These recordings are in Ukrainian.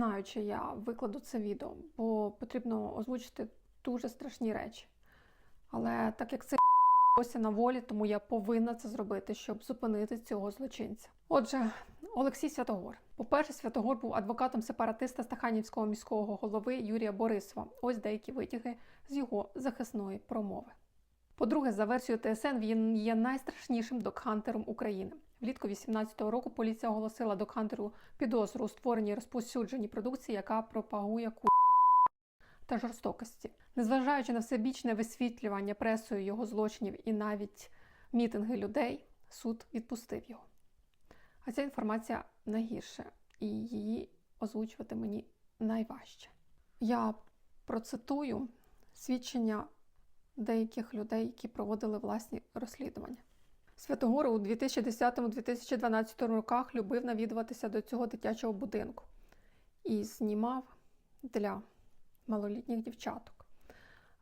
знаю, чи я викладу це відео, бо потрібно озвучити дуже страшні речі. Але так як це ось на волі, тому я повинна це зробити, щоб зупинити цього злочинця. Отже, Олексій Святогор. По-перше, Святогор був адвокатом сепаратиста Стаханівського міського голови Юрія Борисова. Ось деякі витяги з його захисної промови. По-друге, за версією ТСН, він є найстрашнішим докхантером України. Влітку 18-го року поліція оголосила докхантеру підозру у створенні і розповсюдженні продукції, яка пропагує ку та жорстокості. Незважаючи на всебічне висвітлювання пресою його злочинів і навіть мітинги людей, суд відпустив його. А ця інформація найгірша, і її озвучувати мені найважче. Я процитую свідчення деяких людей, які проводили власні розслідування. Святогор у 2010-2012 роках любив навідуватися до цього дитячого будинку і знімав для малолітніх дівчаток,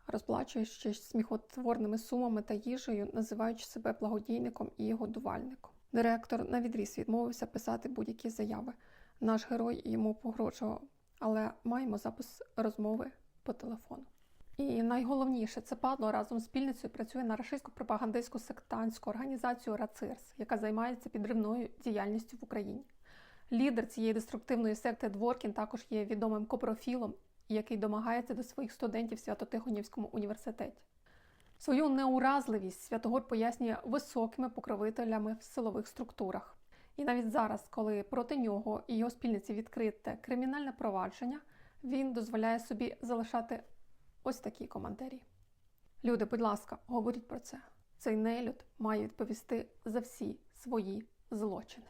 розплачуючись сміхотворними сумами та їжею, називаючи себе благодійником і годувальником. Директор на відріз відмовився писати будь-які заяви. Наш герой йому погрожував, але маємо запис розмови по телефону. І найголовніше, це падло разом з спільницею працює на рашистську пропагандистську сектантську організацію РАЦИРС, яка займається підривною діяльністю в Україні. Лідер цієї деструктивної секти Дворкін також є відомим копрофілом, який домагається до своїх студентів в Свято-Тихонівському університеті. Свою неуразливість Святогор пояснює високими покровителями в силових структурах. І навіть зараз, коли проти нього і його спільниці відкрите кримінальне провадження, він дозволяє собі залишати ось такі коментарі. Люди, будь ласка, говоріть про це. Цей нелюд має відповісти за всі свої злочини.